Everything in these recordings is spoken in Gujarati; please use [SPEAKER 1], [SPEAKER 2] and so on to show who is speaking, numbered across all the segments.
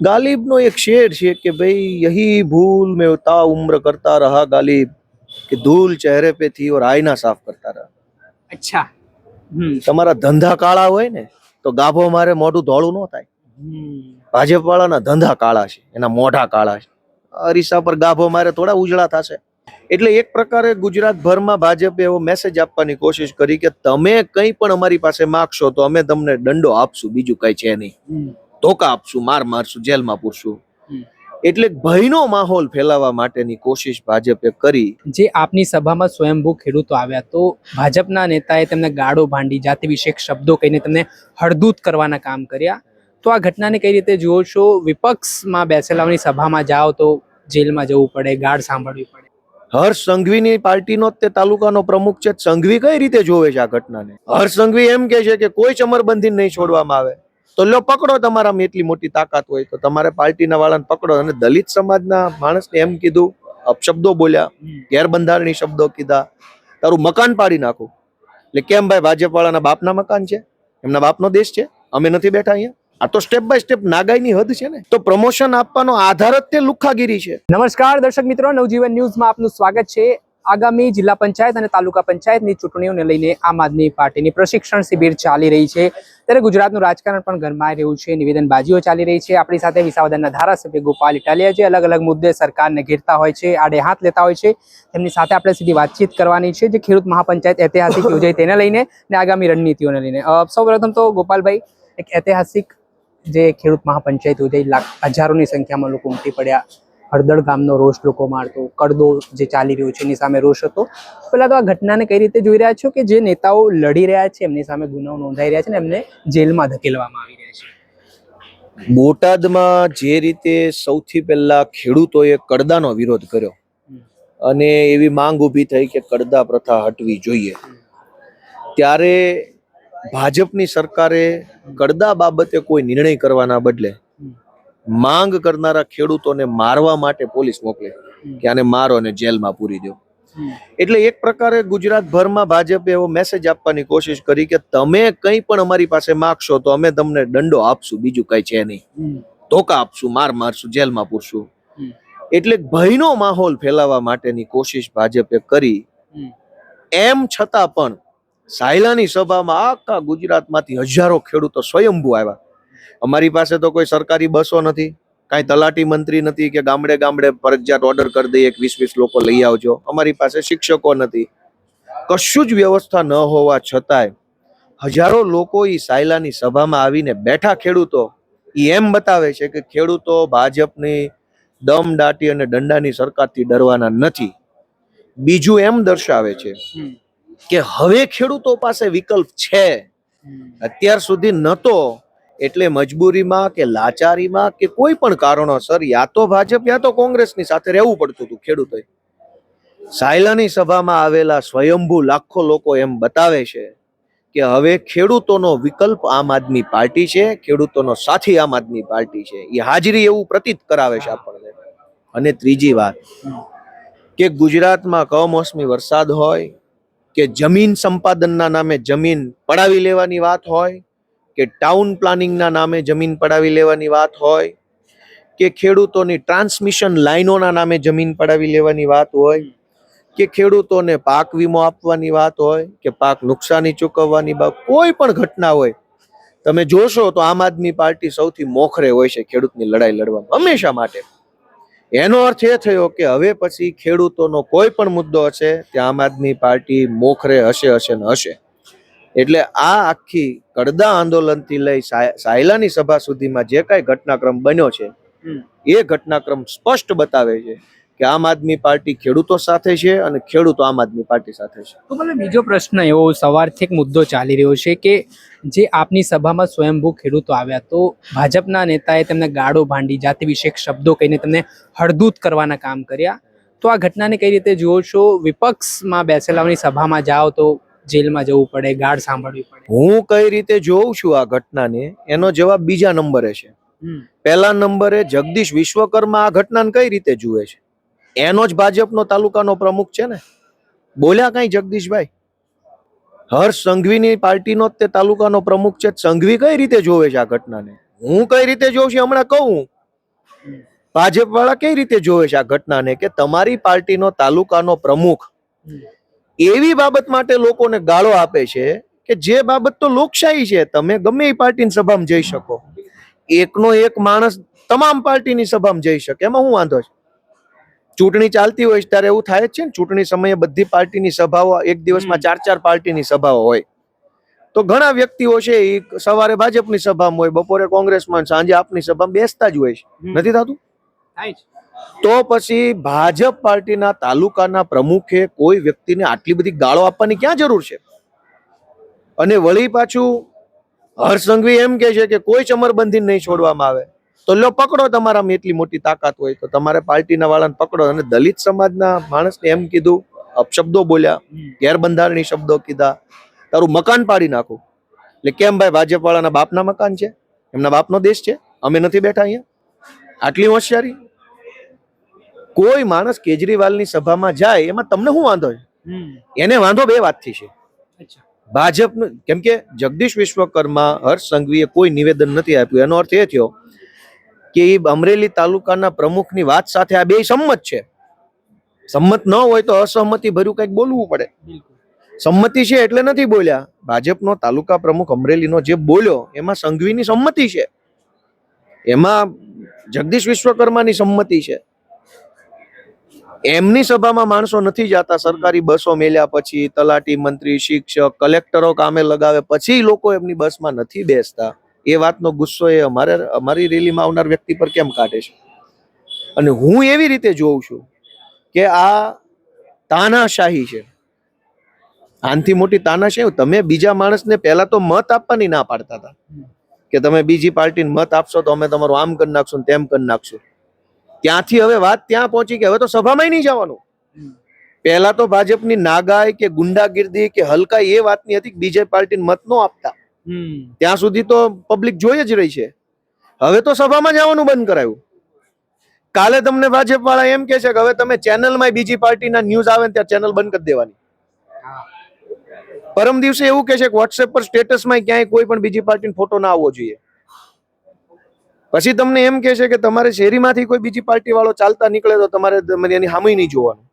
[SPEAKER 1] ગાલિબનો એક શેર છે કે ભાઈ યહી ભૂલ મેં તા ઉમ્ર કરતા રહા ગાલિબ કે ધૂલ ચહેરે પે થી ઓર આયના સાફ કરતા રહા.
[SPEAKER 2] અચ્છા.
[SPEAKER 1] તમારા ધંધા કાળા હોય ને તો ગાભો મારે મોઢું ધોળું ન થાય. ભાજપ વાળાના ધંધા કાળા છે એના મોઢા કાળા છે. અરીસા પર ગાભો મારે થોડા ઉજળા થશે. એટલે એક પ્રકારે ગુજરાત ભરમાં ભાજપે એવો મેસેજ આપવાની કોશિશ કરી કે તમે કંઈ પણ અમારી પાસે માગશો તો અમે તમને દંડો આપશું બીજું કઈ છે નહીં. ધોકા આપશું માર મારશું જેલમાં પૂરશું. એટલે ભયનો માહોલ ફેલાવવા માટેની કોશિશ ભાજપે કરી.
[SPEAKER 2] જે આપની સભામાં સ્વયંભૂ ખેડૂતો આવ્યા તો ભાજપના નેતાએ તેમને ગાળો ભાંડી જાતિ વિષયક શબ્દો કહીને તેમને હળદૂત કરવાના કામ કર્યા. તો આ ઘટનાને કઈ રીતે જુઓ છો? વિપક્ષમાં બેસેલાની સભામાં જાઓ તો જેલમાં જવું પડે ગાળ સાંભળવી પડે.
[SPEAKER 1] હર્ષ સંઘવીની પાર્ટીનો તે તાલુકાનો પ્રમુખ છે. સંઘવી કઈ રીતે જોવે છે આ ઘટનાને? હર્ષ સંઘવી એમ કે છે કે કોઈ ચમરબંધી નહીં છોડવામાં આવે. તો લો પકડો તમારામાં એટલી મોટી તાકાત હોય તો. તમારે પાર્ટીના વાળાને પકડો. અને દલિત સમાજના માણસને એમ કીધું અપશબ્દો બોલ્યા ગેરબંધારણી શબ્દો કીધા. તારું મકાન પાડી નાખું. એટલે કેમ ભાઈ ભાજપ વાળાના બાપના મકાન છે? એમના બાપનો દેશ છે? અમે નથી બેઠા અહીંયા? આ તો સ્ટેપ બાય સ્ટેપ નાગાઈની હદ છે ને? તો પ્રમોશન આપવાનો આધાર જ તે લુખાગીરી છે.
[SPEAKER 2] નમસ્કાર દર્શક મિત્રો નવજીવન ન્યૂઝમાં આપનું સ્વાગત છે. આગામી જિલ્લા પંચાયત અને તાલુકા પંચાયતની ચૂંટણીઓને લઈને આમ આદમી પાર્ટીની પ્રશિક્ષણ શિબિર ચાલી રહી છે. ત્યારે ગુજરાતનું રાજકારણ પણ ગરમાઈ રહ્યું છે. નિવેદનબાજીઓ ચાલી રહી છે. આપણી સાથે વિસાવદરના ધારાસભ્ય ગોપાલ ઇટાલિયા જે અલગ અલગ મુદ્દે સરકારને ઘેરતા હોય છે, આડે હાથ લેતા હોય છે. તેમની સાથે આપણે સીધી વાતચીત કરવાની છે. જે ખેડૂત મહાપંચાયત ઐતિહાસિક યોજાઈ તેને લઈને અને આગામી રણનીતિઓને લઈને. સૌપ્રથમ તો ગોપાલભાઈ, એક ઐતિહાસિક જે ખેડૂત મહાપંચાયત યોજાઈ, લાખ હજારોની સંખ્યામાં લોકો ઉમટી પડ્યા. હળદળ ગામનો રોષ લોકો મારતો કડદો જે ચાલી રહ્યો છે એની સામે રોષ હતો. પહેલાં તો આ ઘટનાને કઈ રીતે જોઈ રહ્યા છો કે જે નેતાઓ લડી રહ્યા છે એમની સામે ગુનાઓ નોંધાઈ રહ્યા છે ને એમને જેલમાં ધકેલવામાં આવી રહ્યા છે?
[SPEAKER 1] બોટાદમાં જે રીતે સૌથી પહેલા ખેડૂતોએ કડદાનો વિરોધ કર્યો અને એવી માંગ ઊભી થઈ કે કડદા પ્રથા હટવી જોઈએ. ત્યારે ભાજપની સરકારે કડદા બાબતે કોઈ નિર્ણય કરવાના બદલે માંગ કરનારા ખેડૂતોને મારવા માટે પોલીસ મોકલે કે આને મારો અને જેલમાં પૂરી દો. એટલે એક પ્રકારે ગુજરાત ભરમાં ભાજપે એવો મેસેજ આપવાની કોશિશ કરી કે તમે કંઈ પણ અમારી પાસે માગશો તો અમે તમને દંડો આપશું બીજું કઈ છે નહીં. ધોકા આપશું માર મારશું જેલમાં પૂરશું. એટલે ભયનો માહોલ ફેલાવવા માટેની કોશિશ ભાજપે કરી. એમ છતાં પણ સાયલાની સભામાં આખા ગુજરાતમાંથી હજારો ખેડૂતો સ્વયંભૂ આવ્યા. અમારી પાસે તો કોઈ સરકારી બસો નથી કાંઈ તલાટી મંત્રી નથી કે ગામડે ગામડે ફરજિયાત ઓર્ડર કરી દઈએ વીસ વીસ લોકો લઈ આવજો. અમારી પાસે શિક્ષકો નથી. કશું જ વ્યવસ્થા ન હોવા છતાંય હજારો લોકો એ સાયલાની સભામાં આવીને બેઠા ખેડૂતો એ એમ બતાવે છે કે ખેડૂતો ભાજપની દમ દાટી અને દંડાની સરકારથી ડરવાના નથી. બીજું એમ દર્શાવે છે કે હવે ખેડૂતો પાસે વિકલ્પ છે. અત્યાર સુધી નહોતો એટલે મજબૂરીમાં કે લાચારીમાં કે કોઈ પણ કારણોસર યા તો ભાજપ યા તો કોંગ્રેસની સાથે રહેવું પડતું હતું ખેડૂતોએ. સાયલાની સભામાં આવેલા સ્વયંભૂ લાખો લોકો એમ બતાવે છે કે હવે ખેડૂતોનો વિકલ્પ આમ આદમી પાર્ટી છે, ખેડૂતોનો સાથી આમ આદમી પાર્ટી છે. એ હાજરી એવું પ્રતીત કરાવે છે આપણને. અને ત્રીજી વાત, કે ગુજરાતમાં કમોસમી વરસાદ હોય, કે જમીન સંપાદનના નામે જમીન પડાવી લેવાની વાત હોય કે ટાઉન પ્લાનિંગના નામે જમીન પડાવી લેવાની વાત હોય, કે ખેડૂતોની ટ્રાન્સમિશન લાઈનોના નામે જમીન પડાવી લેવાની વાત હોય, કે ખેડૂતોને પાક વીમો આપવાની વાત હોય, કે પાક નુકસાની ચૂકવવાની વાત કોઈ પણ ઘટના હોય, તમે જોશો તો આમ આદમી પાર્ટી સૌથી મોખરે હોય છે ખેડૂતની લડાઈ લડવામાં હંમેશા માટે. એનો અર્થ એ થયો કે હવે પછી ખેડૂતોનો કોઈ પણ મુદ્દો હશે, ત્યાં આમ આદમી પાર્ટી મોખરે હશે હશે ને હશે. એટલે આ આખી કડદા આંદોલનથી લઈ સાય- સાયલાની સભા સુધીમાં જે કાંઈ ઘટનાક્રમ બન્યો છે એ ઘટનાક્રમ સ્પષ્ટ બતાવે છે કે આમ આદમી પાર્ટી ખેડૂતો સાથે છે અને ખેડૂતો આમ આદમી પાર્ટી સાથે છે.
[SPEAKER 2] તો મને બીજો પ્રશ્ન એવો સવારથી એક મુદ્દો ચાલી રહ્યો છે કે જે આપની સભામાં સ્વયંભૂ ખેડૂતો આવ્યા તો ભાજપના નેતાએ તેમને ગાળો ભાંડી જાતિ વિષયક શબ્દો કહીને તેમને હળદૂત કરવાના કામ કર્યા. તો આ ઘટનાને કઈ રીતે જુઓ છો? વિપક્ષમાં બેસેલાની સભામાં જાઓ તો જેલમાં જવું પડે ગાઢ સાંભળવી પડે.
[SPEAKER 1] હું કઈ રીતે જોઉં છું આ ઘટનાને એનો જવાબ બીજા નંબરે છે. પહેલા નંબરે જગદીશ વિશ્વકર્મા આ ઘટનાને કઈ રીતે જુએ છે? એનો જ ભાજપનો તાલુકાનો પ્રમુખ છે ને? બોલ્યા કઈ જગદીશભાઈ? હર્ષ સંઘવીની પાર્ટીનો જ તે તાલુકાનો પ્રમુખ છે. સંઘવી કઈ રીતે જોવે છે આ ઘટનાને? હું કઈ રીતે જોઉં છું હમણાં કહું. ભાજપ વાળા કઈ રીતે જોવે છે આ ઘટનાને કે તમારી પાર્ટીનો તાલુકાનો પ્રમુખ એવી બાબત માટે લોકોને ગાળો આપે છે કે જે બાબત તો લોકશાહી છે તમે ગમે એ પાર્ટીની સભામાં જઈ શકો. એકનો એક માણસ તમામ પાર્ટીની સભામાં જઈ શકે એમાં શું વાંધો છે? ચૂંટણી ચાલતી હોય ત્યારે એવું થાય જ છે ને ચૂંટણી સમયે બધી પાર્ટીની સભાઓ એક દિવસમાં ચાર ચાર પાર્ટીની સભાઓ હોય. તો ઘણા વ્યક્તિઓ છે એ સવારે ભાજપની સભામાં હોય બપોરે કોંગ્રેસમાં સાંજે આપની સભામાં બેસતા જ હોય છે. નથી થતું?
[SPEAKER 2] થાય છે
[SPEAKER 1] તો પછી ભાજપ પાર્ટીના તાલુકાના પ્રમુખે કોઈ વ્યક્તિને આટલી બધી ગાળો આપવાની ક્યાં જરૂર છે? અને વળી પાછું હર્ષ સંઘવી એમ કે છે કે કોઈ ચમરબંધી નહીં છોડવામાં આવે. તો લો પકડો તમારામાં એટલી મોટી તાકાત હોય તો તમારે પાર્ટીના વાળાને પકડો. અને દલિત સમાજના માણસને એમ કીધું અપશબ્દો બોલ્યા ગેરબંધારણી શબ્દો કીધા. તારું મકાન પાડી નાખું. એટલે કેમ ભાઈ ભાજપ વાળાના બાપના મકાન છે? એમના બાપનો દેશ છે? અમે નથી બેઠા અહીંયા? આટલી હોશિયારી? કોઈ માણસ કેજરીવાલની સભામાં જાય એમાં તમને શું વાંધો છે? એને વાંધો બે વાતથી છે ભાજપનું કેમ કે જગદીશ વિશ્વકર્મા હર્ષ સંઘવીએ કોઈ નિવેદન નથી આપ્યું. એનો અર્થ એ થયો કે એ અમરેલી તાલુકાના પ્રમુખની વાત સાથે આ બે સંમત છે. સંમત ન હોય તો અસહમતિ ભર્યું કંઈક બોલવું પડે. સંમતિ છે એટલે નથી બોલ્યા. ભાજપનો તાલુકા પ્રમુખ અમરેલીનો જે બોલ્યો એમાં સંઘવીની સંમતિ છે. એમાં જગદીશ વિશ્વકર્માની સંમતિ છે. એમની સભામાં માણસો નથી જતા. સરકારી બસો મેલ્યા પછી તલાટી મંત્રી શિક્ષક કલેક્ટરો કામે લગાવે પછી લોકો એમની બસમાં નથી બેસતા. એ વાતનો ગુસ્સો એ અમારે અમારી રેલીમાં આવનાર વ્યક્તિ પર કેમ કાઢે છે? અને હું એવી રીતે જોઉં છું કે આ તાનાશાહી છે. આનથી મોટી તાનાશાહી તમે બીજા માણસને પહેલા તો મત આપવાની ના પાડતા હતા. કે તમે બીજી પાર્ટીને મત આપશો તો અમે તમારું આમ કરી નાખશું તેમ કરી નાખશું. ત્યાંથી હવે વાત ત્યાં પહોંચી કે હવે તો સભામાં નહીં જવાનું. પહેલા તો ભાજપની નાગાઈ કે ગુંડાગીર્દી કે હલકા એ વાતની હતી કે બીજે પાર્ટીને મત નો આપતા. ત્યાં સુધી તો પબ્લિક જોઈ જ રહી છે. હવે તો સભામાં જવાનું બંધ કરાયું. કાલે તમને ભાજપ વાળા એમ કે છે કે હવે તમે ચેનલમાં બીજી પાર્ટીના ન્યૂઝ આવે ને ત્યાં ચેનલ બંધ કરી દેવાની. પરમ દિવસે એવું કે છે કે વોટ્સએપ પર સ્ટેટસમાં ક્યાંય કોઈ પણ બીજી પાર્ટીનો ફોટો ના આવવો જોઈએ. પછી તમને એમ કે છે કે તમારે શેરીમાંથી કોઈ બીજી પાર્ટી વાળો ચાલતા નીકળે તો તમારે એની હામી નહીં જોવાનું.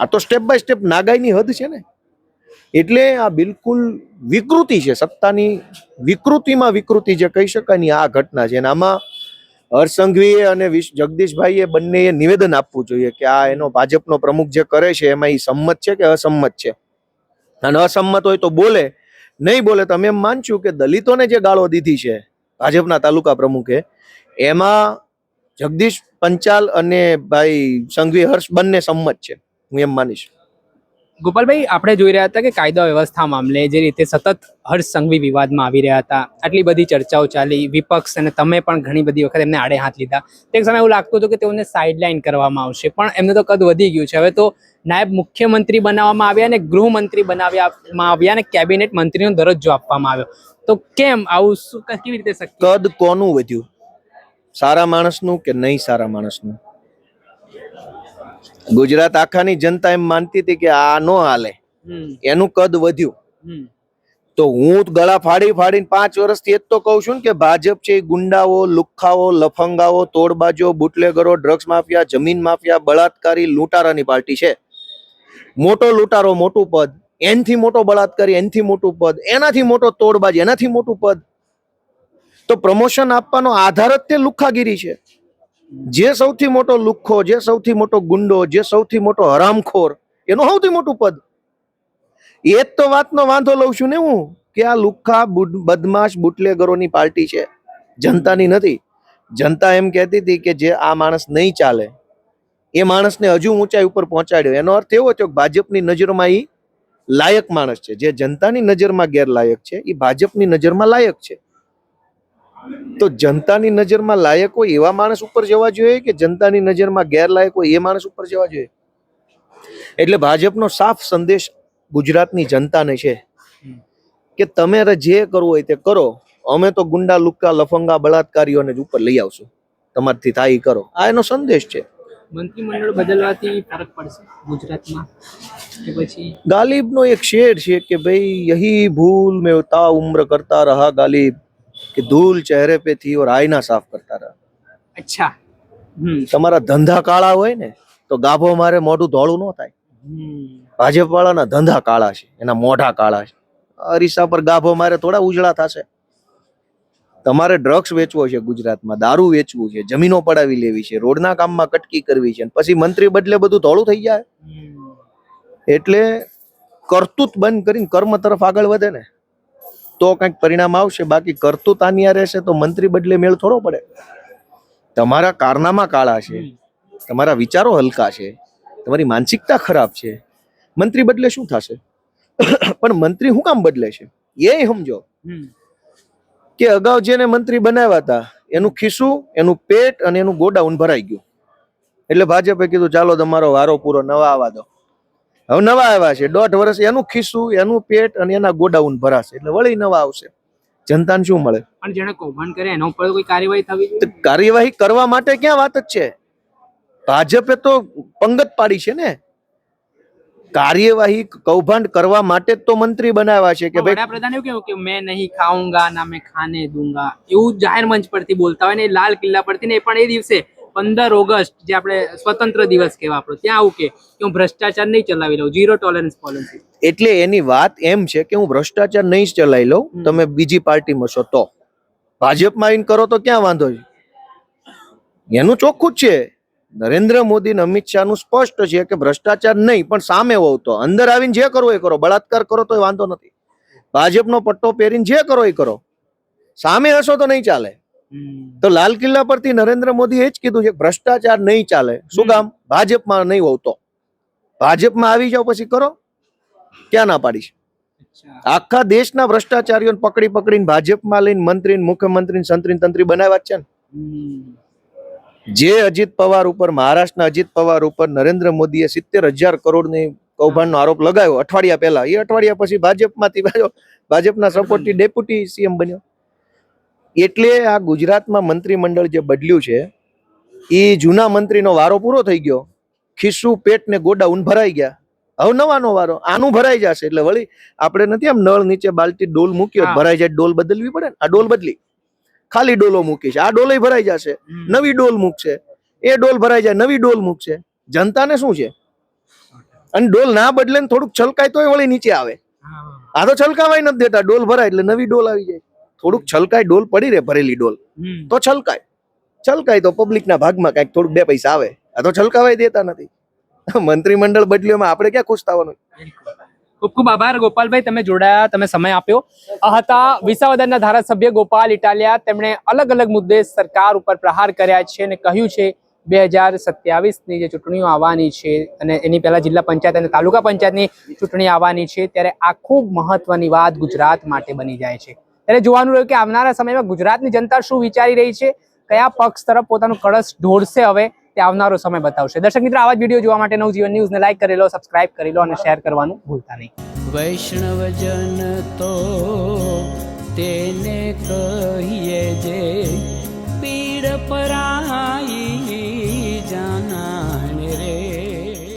[SPEAKER 1] આ તો સ્ટેપ બાય સ્ટેપ નાગાઈની હદ છે ને. એટલે આ બિલકુલ વિકૃતિ છે, સત્તાની વિકૃતિમાં વિકૃતિ જે કહી શકાયની, આ ઘટના છે. અને આમાં હર્ષ અને જગદીશભાઈએ બંનેએ નિવેદન આપવું જોઈએ કે આ એનો ભાજપનો પ્રમુખ જે કરે છે, એમાં એ સંમત છે કે અસંમત છે? અને અસંમત હોય તો બોલે. નહીં બોલે તમે એમ માનશું કે દલિતોને જે ગાળો દીધી છે ભાજપના તાલુકા પ્રમુખે. એમાં જગદીશ પંચાલ અને ભાઈ સંઘવી હર્ષ બંને સંમત છે. હું એમ માનીશ.
[SPEAKER 2] ગોપાલભાઈ, આપણે જોઈ રહ્યા હતા કે કાયદા વ્યવસ્થા મામલે જે રીતે સતત હર્ષ સંઘવી વિવાદમાં આવી રહ્યા હતા, આટલી બધી ચર્ચાઓ ચાલી, વિપક્ષ અને તમે પણ ઘણી બધી વખત એમને આડે હાથ લીધા. તે સમય એવું લાગતું હતું કે તેઓને સાઇડલાઇન કરવામાં આવશે, પણ એમને તો કદ વધી ગયું છે. હવે તો નાયબ મુખ્યમંત્રી બનાવવામાં આવ્યા અને ગૃહમંત્રી બનાવવામાં આવ્યા અને કેબિનેટ મંત્રીનો દરજ્જો આપવામાં આવ્યો. તો કેમ આવું શું, કેવી રીતે
[SPEAKER 1] કદ કોનું વધ્યું? સારા માણસનું કે નહીં સારા માણસનું? ગુજરાત આખાની જનતા એમ માનતી હતી કે આ નો હાલે. એનું કદ વધ્યું. તો હું ગળા ફાડી ફાડીને પાંચ વર્ષથી એ જ તો કહું છું કે ભાજપ છે ગુંડાઓ લુખ્ખાઓ લફંગાઓ તોડબાજો બુટલેગરો ડ્રગ્સ માફિયા જમીન માફિયા બળાત્કારી લૂંટારાની પાર્ટી છે. મોટો લૂંટારો મોટું પદ એનથી મોટો બળાત્કારી એનથી મોટું પદ એનાથી મોટો તોડબાજ એનાથી મોટું પદ. તો પ્રમોશન આપવાનો આધાર જ તે લુખ્ખાગીરી છે. જે સૌથી મોટો લુખ્ખો, જે સૌથી મોટો ગુંડો, જે સૌથી મોટો હરામખોર, એનું સૌથી મોટું પદ. એ જ તો વાતનો વાંધો લઉં છું ને હું, કે આ લુખ્ખા બદમાશ બુટલેગરોની પાર્ટી છે. જનતાની નથી. જનતા એમ કહેતી હતી કે જે આ માણસ નહીં ચાલે. એ માણસને હજુ ઊંચાઈ ઉપર પહોંચાડ્યો. એનો અર્થ એવો થયો કે ભાજપની નજરમાં એ લાયક માણસ છે. જે જનતાની નજરમાં ગેરલાયક છે એ ભાજપની નજરમાં લાયક છે. તો જનતાની નજરમાં લાયક હોય એવા માણસ ઉપર જવા જોઈએ કે જનતાની નજરમાં ગેરલાયક હોય એ માણસ ઉપર જવા જોઈએ? એટલે ભાજપનો સાફ સંદેશ ગુજરાતની જનતાને છે કે તમે જે કરવું હોય તે કરો. અમે તો ગુંડા લુક્કા લફંગા બળાત્કારીઓને જ ઉપર લઈ આવશું. તમારથી થાય કરો. આ એનો સંદેશ છે.
[SPEAKER 2] મંત્રીમંડળ બદલવાથી ફરક પડશે ગુજરાતમાં કે પછી?
[SPEAKER 1] ગાલિબનો એક શેર છે કે ભાઈ યહી ભૂલ મેં તા ઉમ્ર કરતા રહા ગાલિબ. કે ધૂલ ચહેરે पे थी और आईना साफ करता रहा
[SPEAKER 2] અચ્છા હમ
[SPEAKER 1] તમારા ધંધા કાળા હોય ને તો ગાભો મારે મોઢું ધોળું ન થાય
[SPEAKER 2] હમ.
[SPEAKER 1] ભાજપ વાળાના ધંધા કાળા છે એના મોઢા કાળા છે અરીસા પર ગાભો મારે થોડા ઉજળા થશે તમારે ડ્રગ્સ વેચવો છે ગુજરાતમાં દારૂ વેચવું છે જમીનો પડાવી લેવી છે રોડના કામમાં કટકી કરવી છે અને પછી મંત્રી બદલે બધું ધોળું થઈ જાય
[SPEAKER 2] હમ.
[SPEAKER 1] એટલે કરતૂત બંધ કરીને કર્મ તરફ આગળ વધે ને તો કંઈક પરિણામ આવશે બાકી કરતું તાનિયા રહેશે તો મંત્રી બદલે મેળ થોડો પડે. તમારા કારનામા કાળા છે તમારા વિચારો હલકા છે તમારી માનસિકતા ખરાબ છે મંત્રી બદલે શું થશે? પણ મંત્રી શું કામ બદલે છે? એ સમજો. કે અગાઉ જેને મંત્રી બનાવ્યા હતા એનું ખિસ્સું એનું પેટ અને એનું ગોડાઉન ભરાઈ ગયું. એટલે ભાજપે કીધું ચાલો તમારો વારો પૂરો નવા આવવા દો. હવે નવા આવ્યા છે. દોઢ વર્ષ એનું ખિસ્સું એનું પેટ અને એના ગોડાઉન ભરાશે. એટલે વળી નવા આવશે. જનતાને શું મળે?
[SPEAKER 2] પણ જેને કૌભાંડ કરે એના ઉપર કોઈ કાર્યવાહી થવી જોઈએ?
[SPEAKER 1] કાર્યવાહી કરવા માટે ક્યાં વાત જ છે? ભાજપે તો પંગત પાડી છે ને. કાર્યવાહી કૌભાંડ કરવા માટે જ તો મંત્રી બનાવ્યા છે કે ભાઈ
[SPEAKER 2] વડાપ્રધાન એવું કેવું કે મેં નહીં ખાઉંગા ના મેં ખાને દુંગા. એવું જાહેર મંચ પરથી બોલતા હોય ને લાલ કિલ્લા પરથી ને પણ એ દિવસે પંદર ઓગસ્ટ જે આપણે સ્વતંત્ર દિવસ કહેવા આપણો ત્યાં આવું કે હું ભ્રષ્ટાચાર નહીં ચલાવી લઉં ઝીરો ટોલરન્સ પોલિસી
[SPEAKER 1] એટલે એની વાત એમ છે કે હું ભ્રષ્ટાચાર નહીં ચલાવી લઉં તમે બીજી પાર્ટીમાં છો તો. ભાજપમાં આવીને કરો તો ક્યાં વાંધો છે? એનું ચોખ્ખું જ છે. નરેન્દ્ર મોદી અને અમિત શાહનું સ્પષ્ટ છે કે ભ્રષ્ટાચાર નહીં પણ સામે હોવ તો. અંદર આવીને જે કરો એ કરો બળાત્કાર કરો તો એ વાંધો નથી. ભાજપનો પટ્ટો પહેરીને જે કરો એ કરો. સામે હશો તો નહીં ચાલે. તો લાલ કિલ્લા પરથી નરેન્દ્ર મોદી એ જ કીધું છે ભ્રષ્ટાચાર નહીં ચાલે. શું. કામ? ભાજપમાં નહીં હોવ તો ભાજપમાં આવી જાવ પછી કરો. ક્યાં ના પાડીશ? આખા દેશના ભ્રષ્ટાચારીઓને પકડી પકડીને ભાજપમાં લઈને મંત્રી મુખ્યમંત્રી સંત્રી તંત્રી બનાવ્યા છે ને? જે અજીત પવાર ઉપર મહારાષ્ટ્રના અજીત પવાર ઉપર નરેન્દ્ર મોદીએ સિત્તેર હજાર કરોડની કૌભાંડનો આરોપ લગાવ્યો અઠવાડિયા પહેલા. એ અઠવાડિયા પછી ભાજપમાંથી ભાજપના સપોર્ટથી ડેપ્યુટી સીએમ બન્યો. એટલે આ ગુજરાતમાં મંત્રીમંડળ જે બદલ્યું છે એ જૂના મંત્રીનો વારો પૂરો થઈ ગયો. ખિસ્સું પેટ ને ગોડાઉન ભરાઈ ગયા. હવે નવાનો વારો આનું ભરાઈ જશે. એટલે વળી આપણે નથી આમ નળ નીચે બાલટી ડોલ મૂક્યો ભરાઈ જાય ડોલ બદલવી પડે ને? આ ડોલ બદલી. ખાલી ડોલો મૂકી છે. આ ડોલે ભરાઈ જશે. નવી ડોલ મૂકશે. એ ડોલ ભરાઈ જાય નવી ડોલ મૂકશે. જનતાને શું છે? અને ડોલ ના બદલે ને થોડુંક છલકાય તોય વળી નીચે આવે. આ તો છલકાવાય નથી દેતા. ડોલ ભરાય એટલે નવી ડોલ આવી જાય. થોડુંક છલકાય ડોલ પડી રહે ભરેલી ડોલ. તો છલકાય. છલકાય તો પબ્લિકના ભાગમાં કાંઈક થોડુંક બે પૈસા આવે. આ તો છલકાવાય દેતા નથી. મંત્રીમંડળ બદલ્યોમાં આપણે ક્યાં ખુશ થવાનું?
[SPEAKER 2] ખૂબ ખૂબ આભાર ગોપાલભાઈ તમે જોડાયા તમે સમય આપ્યો. આ હતા વિસાવદરના ધારાસભ્ય ગોપાલ ઇટાલિયા. તેમણે અલગ અલગ મુદ્દે સરકાર ઉપર પ્રહાર કર્યા છે અને કહ્યું છે બે હજાર સત્યાવીસની જે ચૂંટણીઓ આવવાની છે અને એની પહેલા જિલ્લા પંચાયત અને તાલુકા પંચાયતની ચૂંટણી આવવાની છે ત્યારે આ ખૂબ મહત્વની વાત ગુજરાત માટે બની જાય છે. ત્યારે જોવાનું રહ્યું કે આવનારા સમયમાં ગુજરાતની જનતા શું વિચારી રહી છે, કયા પક્ષ તરફ પોતાનું કળશ ઢોળશે હવે તે આવનારો સમય બતાવશે. દર્શક મિત્રો, આવા જ વીડિયો જોવા માટે નવું નવજીવન ન્યૂઝને લાઈક કરી લો સબસ્ક્રાઇબ કરી લો અને શેર કરવાનું ભૂલતા નહીં.
[SPEAKER 3] વૈષ્ણવજન તો તેને કહીએ જે પીડ પરાઈ